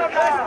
وطننا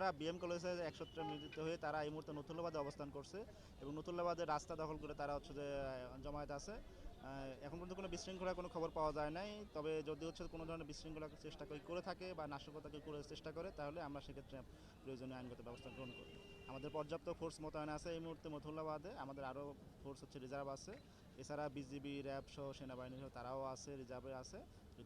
স্টুডেন্টরা বিএম কলেজে একসত্রে মিলিত হয়ে তারা এই মুহূর্তে নতুল্লাবাদে অবস্থান করছে এবং নতুল্লাবাদের রাস্তা দখল করে তারা হচ্ছে যে জমায়েত আছে। এখন পর্যন্ত কোনো বিশৃঙ্খলার কোনো খবর পাওয়া যায় নাই। তবে যদি হচ্ছে কোনো ধরনের বিশৃঙ্খলার চেষ্টা করে করে থাকে বা নাশকতাকে করে চেষ্টা করে, তাহলে আমরা সেক্ষেত্রে প্রয়োজনীয় আইনগত ব্যবস্থা গ্রহণ করি আমাদের পর্যাপ্ত ফোর্স মোতায়েন আছে এই মুহূর্তে মথুল্লাবাদে আমাদের আরও ফোর্স হচ্ছে রিজার্ভ আছে। এছাড়া বিজিবি র্যাব সহ সেনাবাহিনী সহ তারাও আছে রিজার্ভে আছে।